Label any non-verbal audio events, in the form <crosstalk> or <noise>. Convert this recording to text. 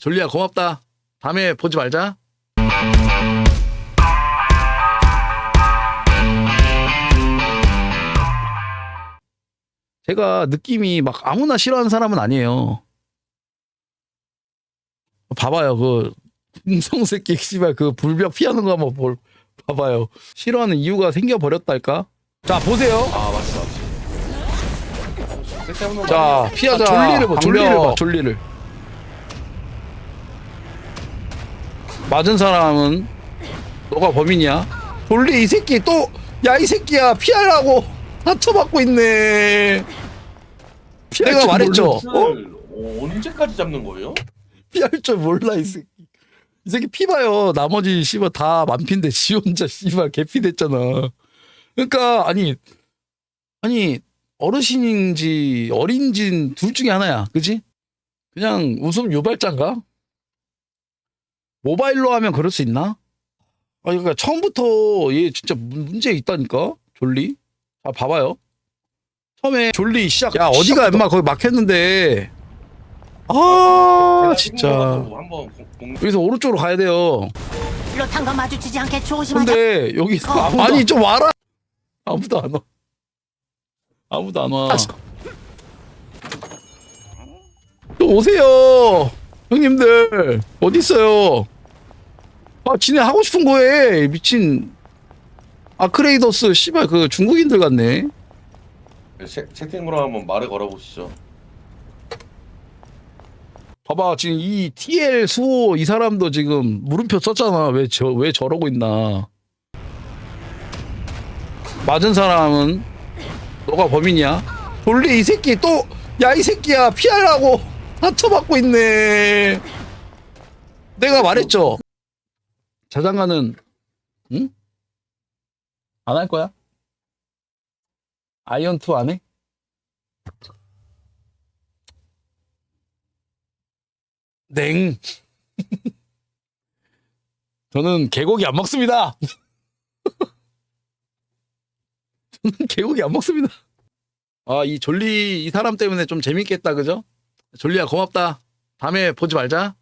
졸리야 고맙다. 다음에 보지 말자. 제가 느낌이 막 아무나 싫어하는 사람은 아니에요. 봐봐요, 그 궁성 새끼 씨발 그 불벽 피하는 거 한번 볼 봐봐요. 싫어하는 이유가 생겨 버렸달까? 자 보세요. 아거 자? 피하자. 졸리를 봐, 졸리를 봐, 졸리를. 맞은 사람은 너가 범인이야. 졸리 이 새끼 또 야 이 새끼야 피하라고 상처받고 있네. 피할 내가 줄 말했죠. 어? 을 어, 언제까지 잡는 거예요? 피할 줄 몰라 이 새끼. 이 새끼 피 봐요. 나머지 씨발 다 만피인데 지 혼자 씨발 개피 됐잖아. 그러니까 아니 아니 어르신인지 어린진 둘 중에 하나야. 그지? 그냥 웃음 유발자인가? 모바일로 하면 그럴 수 있나? 아 그러니까 처음부터 얘 진짜 문- 문제 있다니까. 졸리. 아 봐봐요. 처음에 졸리 시작. 야 어디가 엄마 거기 막혔는데. 아 진짜. 여기서 오른쪽으로 가야 돼요. 루탄과 마주치지 않게 조심하자. 근데 여기서 어. 아무도 아니 좀 와라. 아무도 안 와. 아무도 안 와. 좀 오세요. 형님들 어디 있어요? 아 지네 하고 싶은 거에 미친. 아 크레이더스 씨발 그 중국인들 같네. 채, 채팅으로 한번 말을 걸어보시죠. 봐봐 지금 이 TL 수호 이 사람도 지금 물음표 썼잖아. 왜 저 왜 저러고 있나. 맞은 사람은 너가 범인이야? 졸리 이 새끼 또 야 이 새끼야 피하라고. 상처받고 있네. 내가 말했죠 자장가는 응? 안 할 거야? 아이언 2 안 해? 냉. <laughs> 저는 개고기 안 먹습니다. <laughs> 저는 개고기 안 먹습니다. 아, 이 졸리 이 사람 때문에 좀 재밌겠다, 그죠? 졸리야 고맙다. 다음에 보지 말자.